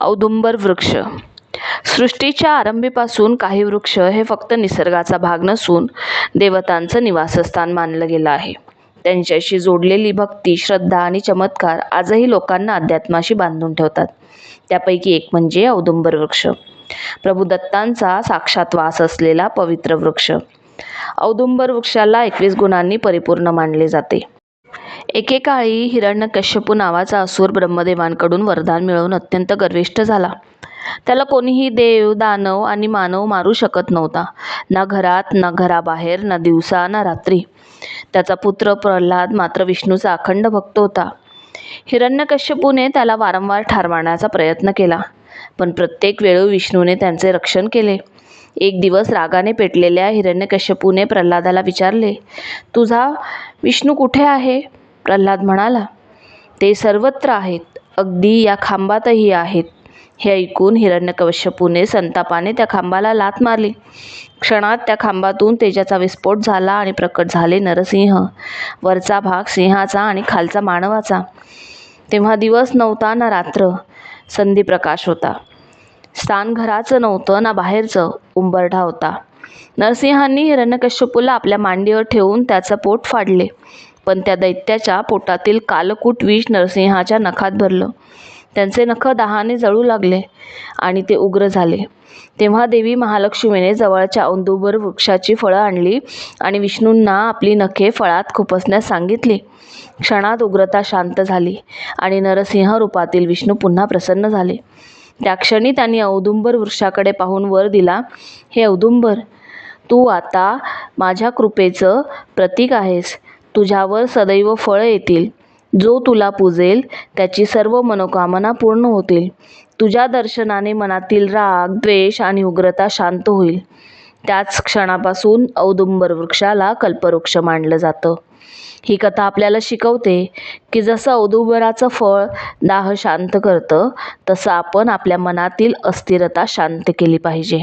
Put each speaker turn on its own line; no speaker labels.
औदुंबर वृक्ष. सृष्टीच्या आरंभीपासून काही वृक्ष हे फक्त निसर्गाचा भाग नसून देवतांचं निवासस्थान मानलं गेलं आहे. त्यांच्याशी जोडलेली भक्ती श्रद्धा आणि चमत्कार आजही लोकांना अध्यात्माशी बांधून ठेवतात. त्यापैकी एक म्हणजे औदुंबर वृक्ष. प्रभू दत्तांचा साक्षात वास असलेला पवित्र वृक्ष. औदुंबर वृक्षाला एकवीस गुणांनी परिपूर्ण मानले जाते. एकेकाळी हिरण्यकश्यपू नावाचा असुर ब्रह्मदेवांकडून वरदान मिळवून अत्यंत गर्विष्ठ झाला. त्याला कोणीही देव दानव आणि मानव मारू शकत नव्हता. ना घरात ना घराबाहेर ना दिवसा ना रात्री. त्याचा पुत्र प्रल्हाद मात्र विष्णूचा अखंड भक्त होता. हिरण्यकश्यपूने त्याला वारंवार ठार मारण्याचा प्रयत्न केला. पण प्रत्येक वेळी विष्णूने त्यांचे रक्षण केले. एक दिवस रागाने पेटलेल्या हिरण्यकश्यपूने प्रल्हादाला विचारले तुझा विष्णू कुठे आहे? प्रल्हाद म्हणाला ते सर्वत्र आहेत अगदी या खांबातही आहेत. हे ऐकून हिरण्यकश्यपूने संतापाने त्या खांबाला लाथ मारली. क्षणात त्या खांबातून तेजाचा विस्फोट झाला आणि प्रकट झाले नरसिंह वरचा भाग सिंहाचा आणि खालचा मानवाचा. तेव्हा दिवस नव्हता ना रात्र संधीप्रकाश होता. स्थान घराचं नव्हतं ना बाहेरचं उंबरठा होता. नरसिंहांनी हिरण्यकश्यपूला आपल्या मांडीवर ठेवून त्याचं पोट फाडले. पण त्या दैत्याच्या पोटातील कालकूट विष नरसिंहाच्या नखात भरलं. त्यांचे नख दहाने जळू लागले आणि ते उग्र झाले. तेव्हा देवी महालक्ष्मीने जवळच्या औदुंबर वृक्षाची फळं आणली आणि विष्णूंना आपली नखे फळात खुपसण्यास सांगितली. क्षणात उग्रता शांत झाली आणि नरसिंह रूपातील विष्णू पुन्हा प्रसन्न झाले. त्या क्षणी त्यांनी औदुंबर वृक्षाकडे पाहून वर दिला हे औदुंबर तू आता माझ्या कृपेचं प्रतीक आहेस. तुझ्यावर सदैव फळं येतील. जो तुला पूजेल त्याची सर्व मनोकामना पूर्ण होतील. तुझ्या दर्शनाने मनातील राग द्वेष आणि उग्रता शांत होईल. त्याच क्षणापासून औदुंबर वृक्षाला कल्पवृक्ष मानलं जातं. ही कथा आपल्याला शिकवते की जसं औदुंबराचं फळ दाह शांत करतं तसं आपण आपल्या मनातील अस्थिरता शांत केली पाहिजे.